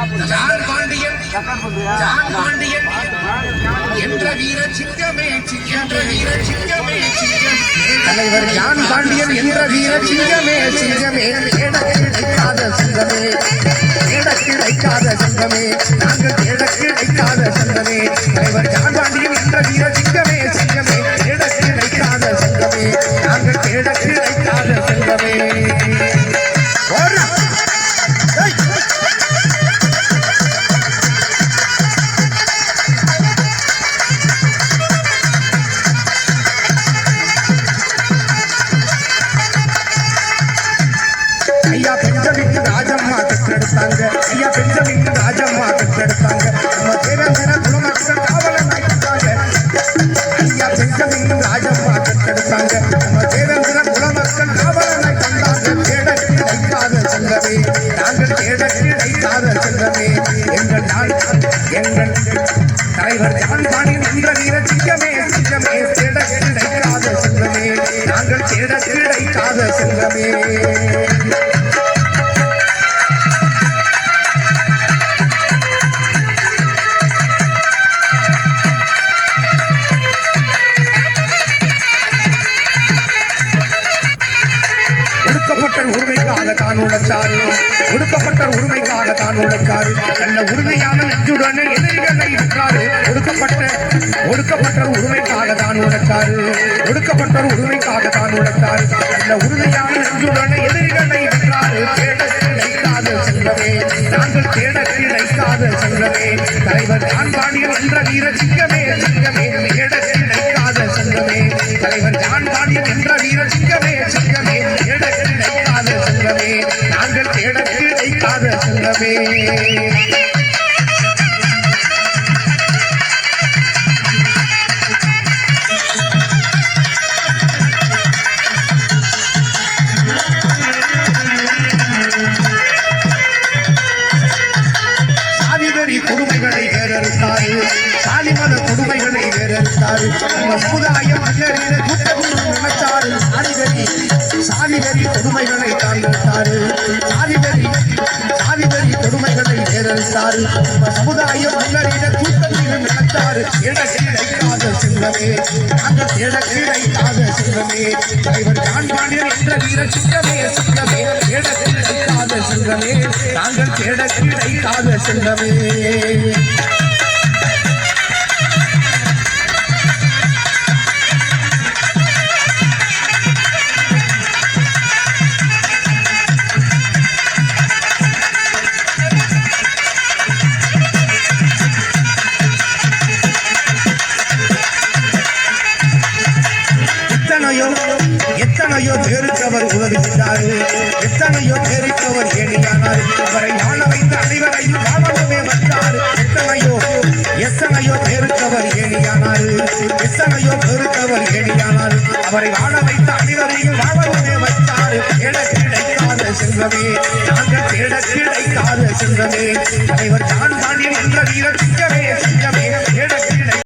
John Pandian John Pandian என்ற வீர சிங்கமே என்ற வீர சிங்கமே தலைவர் ஜான் பாண்டியன் என்ற வீர சிங்கமே சிங்கமே. எனக்கு கிடைக்காத சிங்கமே எனக்கு கிடைக்காத சிங்கமே. நாங்கள் எனக்கு கிடைக்காத சிங்கமே. தலைவர் ஜான் பாண்டியன் என்ற வீர சிங்கமே சிங்கமே. எனக்கு கிடைக்காத சிங்கமே. நாங்கள் எனக்கு கிடைக்காத சிங்கமே. தேடக்கு வைக்காத செல்லவே எங்கள் நாள் எங்கள் தலைவர் ஜான் பாணி வீர சிங்கமே சிங்கமே. தேடக்கு வைக்காத நாங்கள் உரிமைக்காக தான் உழைத்தார் ஒடுக்கப்பட்ட உரிமைக்காக தான் உழைத்தார் நல்ல உரிமையான நெஞ்சுடன் எதிரிகளை வென்றாரு ஒடுக்கப்பட்ட ஒடுக்கப்பட்ட உரிமைக்காக தான் உழைத்தார் ஒடுக்கப்பட்ட உரிமைக்காக தான் உழைத்தார் நல்ல உரிமையான நெஞ்சுடன் எதிரிகளை வென்றாரு செல்வமே நாங்கள் தேடக்கு கிடைக்காத செல்வமே தலைவர் தான் பாண்டியன் என்ற வீர சிங்கமே சிங்கமே தேடக்கு கிடைக்காத செல்வமே தலைவர் தான் பாண்டியன் என்ற செல்வமே சாதிவரி கொடுமைகளை தாண்டிட்டாரு கொடுமைகளை சமுதாயம் அங்கறிய கூட்டத்தில் நினைச்சாரு எனக்கு கிடைக்காத செல்வமே. நாங்கள் எனக்கு கிடைக்காத செல்வமே. தலைவர் ஜான் என்ற வீர சிங்கமே சிங்கமே எனக்கு கிடைக்காத செல்வமே. நாங்கள் தேட கிடைக்காத செல்வமே. எத்தனையோ எத்தனையோ பேருக்கு அவர் உதவி எத்தனையோ பேருக்கு அவர் ஏணியானார் அவரை வாழ வைத்த அனைவரையும் வாழவே வந்தார். எத்தனையோ எத்தனையோ பேருக்கு அவர் ஏணியானார் எத்தனையோ பேருக்கு அவர் ஏணியானார் அவரை ஆள வைத்த அனைவரையும் வாழவே வந்தார். எனக்கு கிடைக்காத செல்வமே நாங்கள் தேட கிடைக்காத செல்வமே. தலைவர் தான் பாண்டியன் என்ற வீரர் சிங்கமே சிங்கமே.